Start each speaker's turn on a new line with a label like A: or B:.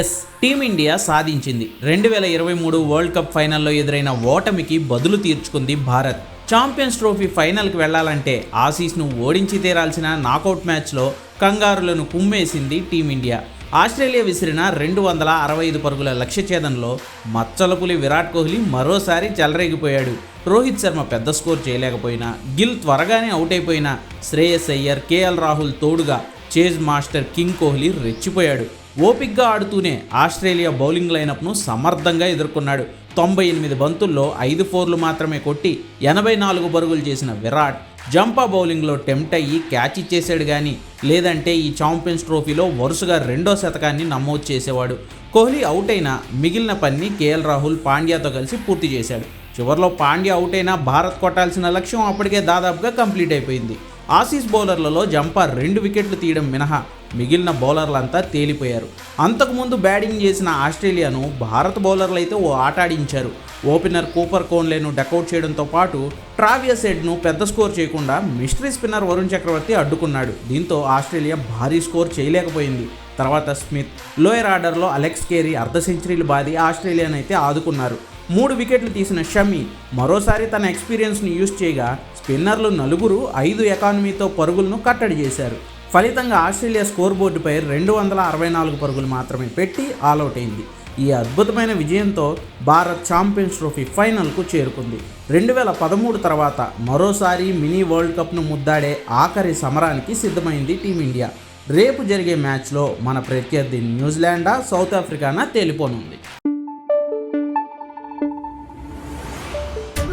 A: Yes team India సాధించింది. రెండు వేల ఇరవై మూడు వరల్డ్ కప్ ఫైనల్లో ఎదురైన ఓటమికి బదులు తీర్చుకుంది భారత్. ఛాంపియన్స్ ట్రోఫీ ఫైనల్కి వెళ్ళాలంటే ఆసీస్ను ఓడించి తీరాల్సిన నాకౌట్ మ్యాచ్లో కంగారులను కుమ్మేసింది టీమిండియా ఆస్ట్రేలియా విసిరిన రెండు వందల అరవై ఐదు పరుగుల లక్ష్య ఛేదంలో మచ్చలపులి విరాట్ కోహ్లీ మరోసారి చెలరేగిపోయాడు. రోహిత్ శర్మ పెద్ద స్కోర్ చేయలేకపోయినా గిల్ త్వరగానే అవుట్ అయిపోయినా శ్రేయస్ అయ్యర్ కేఎల్ రాహుల్ తోడుగా చేజ్ మాస్టర్ కింగ్ కోహ్లీ రెచ్చిపోయాడు. ఓపిక్గా ఆడుతూనే ఆస్ట్రేలియా బౌలింగ్ లైనప్ను సమర్థంగా ఎదుర్కొన్నాడు. తొంభై ఎనిమిది బంతుల్లో ఐదు ఫోర్లు మాత్రమే కొట్టి ఎనభై నాలుగు పరుగులు చేసిన విరాట్ జంపా బౌలింగ్లో టెంప్ట్ అయ్యి క్యాచ్ ఇచ్చేశాడు కానీ లేదంటే ఈ ఛాంపియన్స్ ట్రోఫీలో వరుసగా రెండో శతకాన్ని నమోదు చేసేవాడు. కోహ్లీ అవుట్ అయినా మిగిలిన పని కేఎల్ రాహుల్ పాండ్యాతో కలిసి పూర్తి చేశాడు. చివరిలో పాండ్యా అవుట్ అయినా భారత్ కొట్టాల్సిన లక్ష్యం అప్పటికే దాదాపుగా కంప్లీట్ అయిపోయింది. ఆసీస్ బౌలర్లలో జంపా రెండు వికెట్లు తీయడం మినహా మిగిలిన బౌలర్లంతా తేలిపోయారు. అంతకుముందు బ్యాటింగ్ చేసిన ఆస్ట్రేలియాను భారత బౌలర్లు అయితే ఓ ఆట ఆడించారు. ఓపెనర్ కూపర్ కోన్లేను డకౌట్ చేయడంతో పాటు ట్రావియస్ హెడ్ను పెద్ద స్కోర్ చేయకుండా మిస్టరీ స్పిన్నర్ వరుణ్ చక్రవర్తి అడ్డుకున్నాడు. దీంతో ఆస్ట్రేలియా భారీ స్కోర్ చేయలేకపోయింది. తర్వాత స్మిత్ లోయర్ ఆర్డర్లో అలెక్స్ కేరీ అర్ధ సెంచరీలు బాది ఆస్ట్రేలియాను అయితే ఆదుకున్నారు. మూడు వికెట్లు తీసిన షమి మరోసారి తన ఎక్స్పీరియన్స్ను యూజ్ చేయగా స్పిన్నర్లు నలుగురు ఐదు ఎకానమీతో పరుగులను కట్టడి చేశారు. ఫలితంగా ఆస్ట్రేలియా స్కోర్ బోర్డుపై రెండు వందల అరవై నాలుగు పరుగులు మాత్రమే పెట్టి ఆల్అవుట్ అయింది ఈ అద్భుతమైన విజయంతో భారత్ ఛాంపియన్స్ ట్రోఫీ ఫైనల్కు చేరుకుంది. రెండు వేల పదమూడు తర్వాత మరోసారి మినీ వరల్డ్ కప్ను ముద్దాడే ఆఖరి సమరానికి సిద్ధమైంది టీమిండియా. రేపు జరిగే మ్యాచ్లో మన ప్రత్యర్థి న్యూజిలాండా సౌత్ ఆఫ్రికానా తేలిపోనుంది.